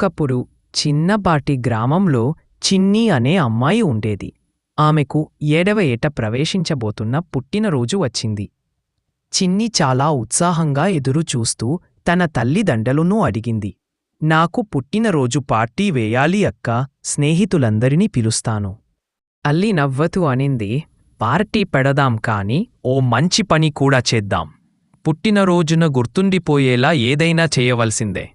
ఒకప్పుడు చిన్నపాటి గ్రామంలో చిన్ని అనే అమ్మాయి ఉండేది. ఆమెకు ఏడవ ఏట ప్రవేశించబోతున్న పుట్టినరోజు వచ్చింది. చిన్ని చాలా ఉత్సాహంగా ఎదురుచూస్తూ తన తల్లిదండ్రులను అడిగింది. నాకు పుట్టినరోజు పార్టీ వేయాలి అక్క స్నేహితులందరినీ పిలుస్తాను. అల్లి నవ్వతూ అనింది పార్టీ పెడదాం కాని ఓ మంచి పని కూడా చేద్దాం. పుట్టినరోజున గుర్తుండిపోయేలా ఏదైనా చేయవలసిందే.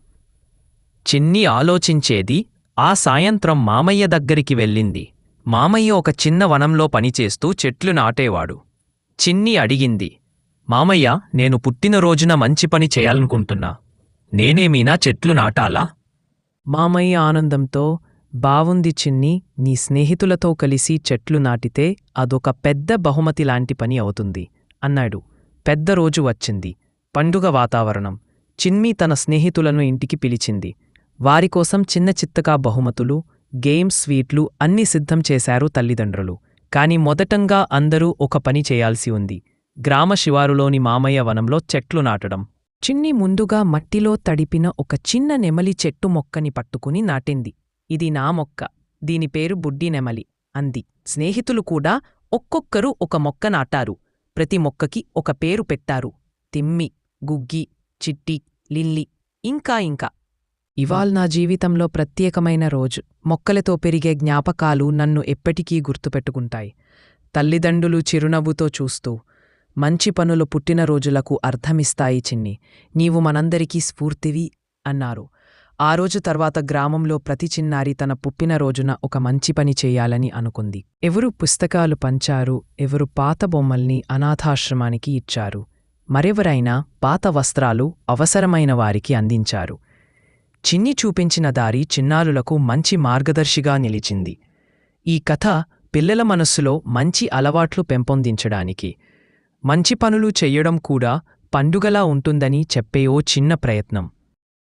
చిన్ని ఆలోచించేది ఆ సాయంత్రం మామయ్య దగ్గరికి వెళ్ళింది. మామయ్య ఒక చిన్న వనంలో పనిచేస్తూ చెట్లు నాటేవాడు. చిన్ని అడిగింది మామయ్య నేను పుట్టినరోజున మంచి పని చేయాలనుకుంటున్నా. నేనేమీనా చెట్లు నాటాలా? మామయ్య ఆనందంతో బావుంది చిన్ని నీ స్నేహితులతో కలిసి చెట్లు నాటితే అదొక పెద్ద బహుమతి లాంటి పని అవుతుంది అన్నాడు. పెద్ద రోజు వచ్చింది. పండుగ వాతావరణం. చిన్ని తన స్నేహితులను ఇంటికి పిలిచింది. వారికోసం చిన్న చిత్తగా బహుమతులు గేమ్స్ స్వీట్లు అన్ని సిద్ధం చేశారు తల్లిదండ్రులు. కాని మొదటంగా అందరూ ఒక పని చేయాల్సి ఉంది. గ్రామ శివారులోని మామయ్య వనంలో చెట్లు నాటడం. చిన్ని ముందుగా మట్టిలో తడిపిన ఒక చిన్న నెమలి చెట్టు మొక్కని పట్టుకుని నాటింది. ఇది నా మొక్క. దీని పేరు బుడ్డి నెమలి అంది. స్నేహితులు కూడా ఒక్కొక్కరు ఒక మొక్క నాటారు. ప్రతి మొక్కకి ఒక పేరు పెట్టారు. తిమ్మి గుగ్గి చిట్టి లిల్లి ఇంకా ఇంకా. ఇవాళ నా జీవితంలో ప్రత్యేకమైన రోజు. మొక్కలతో పెరిగే జ్ఞాపకాలు నన్ను ఎప్పటికీ గుర్తుపెట్టుకుంటాయి. తల్లిదండ్రులు చిరునవ్వుతో చూస్తూ మంచి పనులు పుట్టినరోజులకు అర్థమిస్తాయి చిన్ని. నీవు మనందరికీ స్ఫూర్తివి అన్నారు. ఆ రోజు తర్వాత గ్రామంలో ప్రతి చిన్నారి తన పుట్టినరోజున ఒక మంచి పని చేయాలని అనుకుంది. ఎవరు పుస్తకాలు పంచారు ఎవరు పాత బొమ్మల్ని అనాథాశ్రమానికి ఇచ్చారు మరెవరైనా పాత వస్త్రాలు అవసరమైన వారికి అందించారు. చిన్ని చూపించిన దారి చిన్నారులకు మంచి మార్గదర్శిగా నిలిచింది. ఈ కథ పిల్లల మనస్సులో మంచి అలవాట్లు పెంపొందించడానికి మంచి పనులు చెయ్యడం కూడా పండుగలా ఉంటుందని చెప్పే ఓ చిన్న ప్రయత్నం.